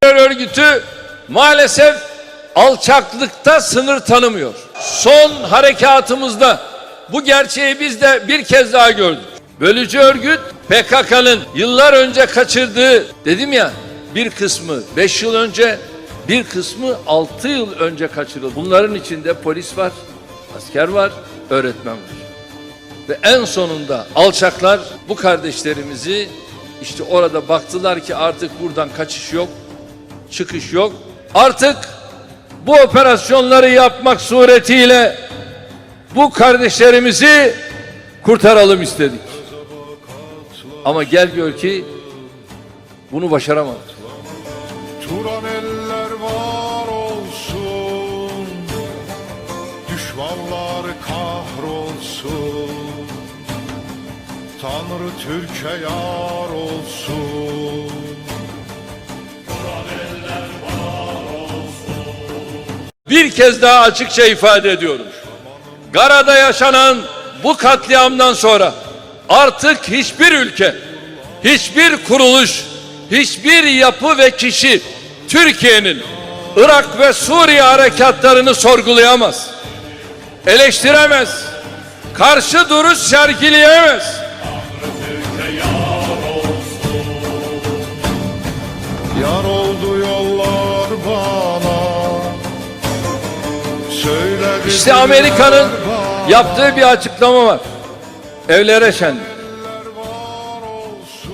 terör örgütü maalesef alçaklıkta sınır tanımıyor. Son harekatımızda bu gerçeği biz de bir kez daha gördük. Bölücü örgüt PKK'nın yıllar önce kaçırdığı dedim ya bir kısmı 5 yıl önce bir kısmı 6 yıl önce kaçırıldı. Bunların içinde polis var, asker var, öğretmen var. Ve en sonunda alçaklar bu kardeşlerimizi işte orada baktılar ki artık buradan kaçış yok, çıkış yok. Artık bu operasyonları yapmak suretiyle bu kardeşlerimizi kurtaralım istedik. Ama gel gör ki bunu başaramadık. Turan eller var olsun Düşmanlar kahrolsun Tanrı Türkiye yar olsun Bir kez daha açıkça ifade ediyorum. Gara'da yaşanan bu katliamdan sonra artık hiçbir ülke, hiçbir kuruluş, hiçbir yapı ve kişi Türkiye'nin Irak ve Suriye harekatlarını sorgulayamaz. Eleştiremez. Karşı duruş sergileyemez. Yar İşte Amerika'nın yaptığı bir açıklama var. Evlere şenlik.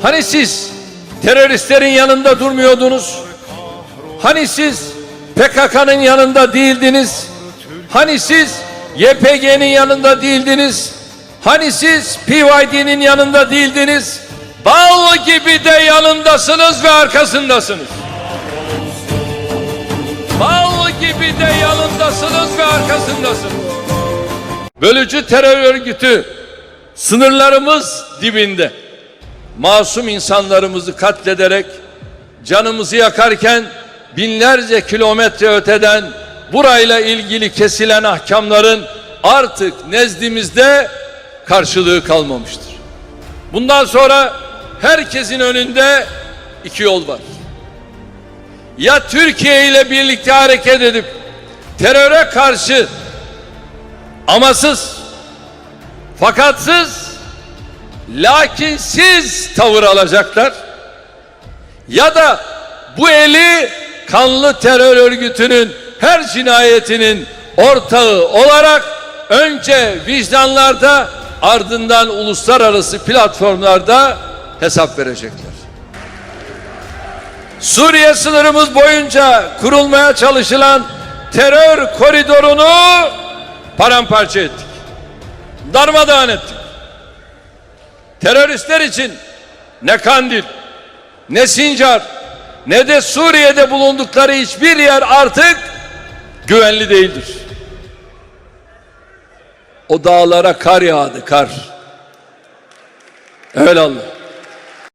Hani siz teröristlerin yanında durmuyordunuz? Hani siz PKK'nın yanında değildiniz? Hani siz YPG'nin yanında değildiniz? Hani siz PYD'nin yanında değildiniz? Bal gibi de yanındasınız ve arkasındasınız. Bal gibi de yanındasınız ve arkasındasınız. Bölücü terör örgütü sınırlarımız dibinde masum insanlarımızı katlederek canımızı yakarken binlerce kilometre öteden burayla ilgili kesilen ahkamların artık nezdimizde karşılığı kalmamıştır. Bundan sonra herkesin önünde iki yol var. Ya Türkiye ile birlikte hareket edip teröre karşı amasız, fakatsız, lakinsiz tavır alacaklar. Ya da bu eli kanlı terör örgütünün her cinayetinin ortağı olarak önce vicdanlarda ardından uluslararası platformlarda hesap verecekler. Suriye sınırımız boyunca kurulmaya çalışılan terör koridorunu paramparça ettik. Darmadağın ettik. Teröristler için ne Kandil, ne Sincar, ne de Suriye'de bulundukları hiçbir yer artık güvenli değildir. O dağlara kar yağdı, kar. Evelallah.